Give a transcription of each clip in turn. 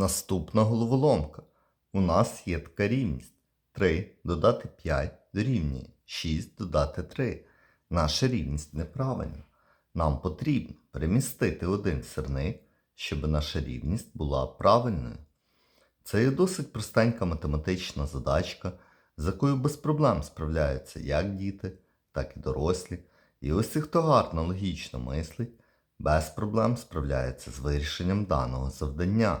Наступна головоломка. У нас є така рівність. 3 додати 5 дорівнює 6 додати 3. Наша рівність неправильна. Нам потрібно перемістити один сірник, щоб наша рівність була правильною. Це є досить простенька математична задачка, з якою без проблем справляються як діти, так і дорослі. І ось ті, хто гарно логічно мислить, без проблем справляється з вирішенням даного завдання.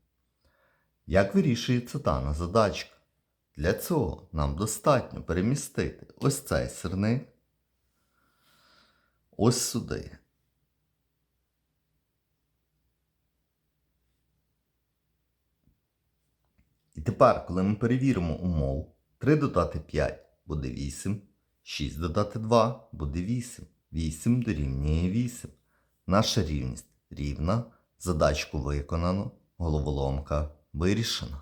Як вирішується дана задачка? Для цього нам достатньо перемістити ось цей сирник ось сюди. І тепер, коли ми перевіримо умову, 3 додати 5 буде 8, 6 додати 2 буде 8, 8 дорівнює 8. Наша рівність рівна, задачку виконано, головоломка вирішена.